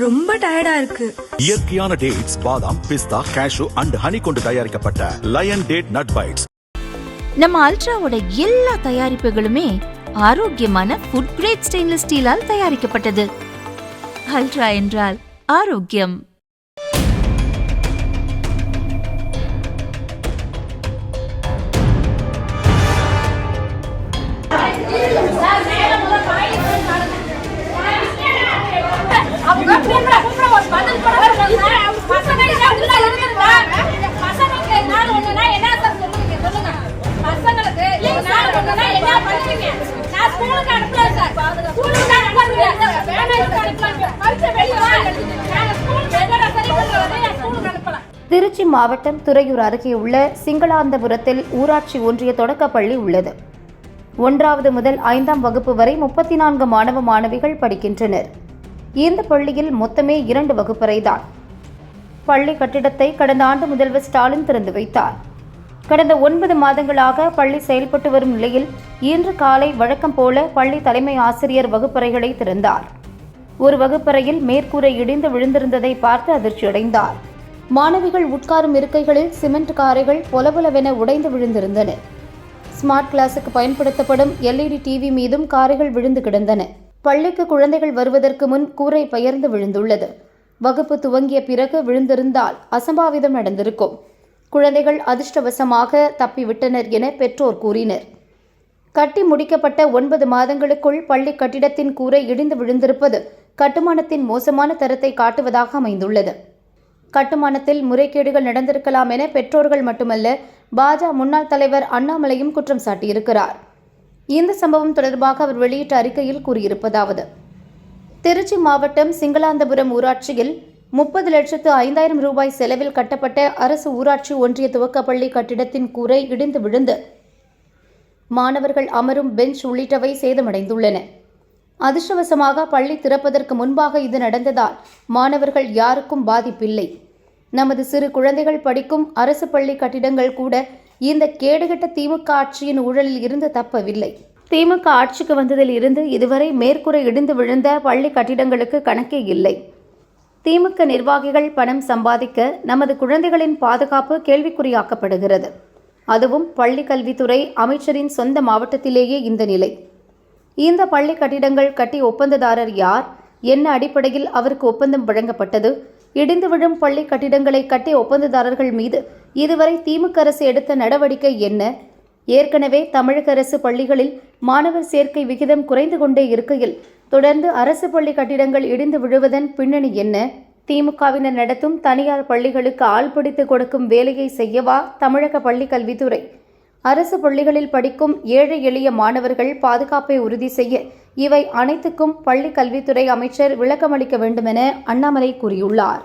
ரொம்ப டயர்டா இருக்கு. இயற்கையான டேட்ஸ் பாதாம் பிஸ்தா கேஷு அண்ட் ஹனி கொண்டு தயாரிக்கப்பட்ட லயன் டேட் நட் பைட்ஸ் நம்ம அல்ட்ராவோட எல்லா தயாரிப்புகளுமே ஆரோக்கியமான ஃபுட் கிரேட் ஸ்டெயின்லெஸ் ஸ்டீலால் தயாரிக்கப்பட்டது. அல்ட்ரா என்றால் ஆரோக்கியம். திருச்சி மாவட்டம் துறையூர் அருகே உள்ள சிங்களாந்தபுரத்தில் ஊராட்சி ஒன்றிய தொடக்கப்பள்ளி உள்ளது. ஒன்றாவது முதல் ஐந்தாம் வகுப்பு வரை முப்பத்தி நான்கு மாணவ மாணவிகள் படிக்கின்றனர். இந்த பள்ளியில் மொத்தமே இரண்டு வகுப்பறை தான் பள்ளி கட்டிடத்தை கடந்த ஆண்டு முதல்வர் ஸ்டாலின் திறந்து வைத்தார். கடந்த ஒன்பது மாதங்களாக பள்ளி செயல்பட்டு வரும் நிலையில் இன்று காலை வழக்கம் போல பள்ளி தலைமை ஆசிரியர் வகுப்பறைகளை திறந்தார். ஒரு வகுப்பறையில் மேற்கூரை இடிந்து விழுந்திருந்ததை பார்த்து அதிர்ச்சியடைந்தார். மாணவிகள் உட்காரும் இருக்கைகளில் சிமெண்ட் காரைகள் பொலபொலவென உடைந்து விழுந்திருந்தன. ஸ்மார்ட் கிளாஸுக்கு பயன்படுத்தப்படும் எல்இடி டிவி மீதும் காரைகள் விழுந்து கிடந்தன. பள்ளிக்கு குழந்தைகள் வருவதற்கு முன் கூரை பெயர்ந்து விழுந்துள்ளது. வகுப்பு துவங்கிய பிறகு விழுந்திருந்தால் அசம்பாவிதம் நடந்திருக்கும். குழந்தைகள் அதிர்ஷ்டவசமாக தப்பிவிட்டனர் என பெற்றோர் கூறினர். கட்டி முடிக்கப்பட்ட ஒன்பது மாதங்களுக்குள் பள்ளி கட்டிடத்தின் கூரை இடிந்து விழுந்திருப்பது கட்டுமானத்தின் மோசமான தரத்தை காட்டுவதாக அமைந்துள்ளது. கட்டுமானத்தில் முறைகேடுகள் நடந்திருக்கலாம் என பெற்றோர்கள் மட்டுமல்ல பாஜ முன்னாள் தலைவர் அண்ணாமலையும் குற்றம் சாட்டியிருக்கிறார். இந்த சம்பவம் தொடர்பாக அவர் வெளியிட்ட அறிக்கையில் கூறியிருப்பதாவது திருச்சி மாவட்டம் சிங்களாந்தபுரம் ஊராட்சியில் முப்பது லட்சத்து ஐந்தாயிரம் ரூபாய் செலவில் கட்டப்பட்ட அரசு ஊராட்சி ஒன்றிய துவக்கப்பள்ளி கட்டிடத்தின் கூரை இடிந்து விழுந்து மாணவர்கள் அமரும் பெஞ்ச் உள்ளிட்டவை சேதமடைந்துள்ளன. அதிர்ஷ்டவசமாக பள்ளி திறப்பதற்கு முன்பாக இது நடந்ததால் மாணவர்கள் யாருக்கும் பாதிப்பில்லை. நமது சிறு குழந்தைகள் படிக்கும் அரசு பள்ளி கட்டிடங்கள் கூட இந்த கேடுகட்ட திமுக ஆட்சியின் ஊழலில் இருந்து தப்பவில்லை. திமுக ஆட்சிக்கு வந்ததில் இருந்து இதுவரை மேற்கூரை இடிந்து விழுந்த பள்ளி கட்டிடங்களுக்கு கணக்கே இல்லை. திமுக நிர்வாகிகள் பணம் சம்பாதிக்க நமது குழந்தைகளின் பாதுகாப்பு கேள்விக்குறியாக்கப்படுகிறது. அதுவும் பள்ளி கல்வித்துறை அமைச்சரின் சொந்த மாவட்டத்திலேயே இந்த நிலை. இந்த பள்ளி கட்டிடங்கள் கட்டி ஒப்பந்ததாரர் யார்? என்ன அடிப்படையில் அவருக்கு ஒப்பந்தம் வழங்கப்பட்டது? இடிந்து விழும் பள்ளி கட்டிடங்களை கட்டிய ஒப்பந்ததாரர்கள் மீது இதுவரை திமுக அரசு எடுத்த நடவடிக்கை என்ன? ஏற்கனவே தமிழக அரசு பள்ளிகளில் மாணவர் சேர்க்கை விகிதம் குறைந்து கொண்டே இருக்கையில் தொடர்ந்து அரசு பள்ளி கட்டிடங்கள் இடிந்து விழுவதன் பின்னணி என்ன? திமுகவினர் நடத்தும் தனியார் பள்ளிகளுக்கு ஆள் பிடித்து கொடுக்கும் வேலையை செய்யவா தமிழக பள்ளி கல்வித்துறை அரசு பள்ளிகளில் படிக்கும் ஏழை எளிய மாணவர்கள் பாதுகாப்பை உறுதி செய்ய இவை அனைத்துக்கும் பள்ளி கல்வித்துறை அமைச்சர் விளக்கமளிக்க வேண்டுமென அண்ணாமலை கூறியுள்ளார்.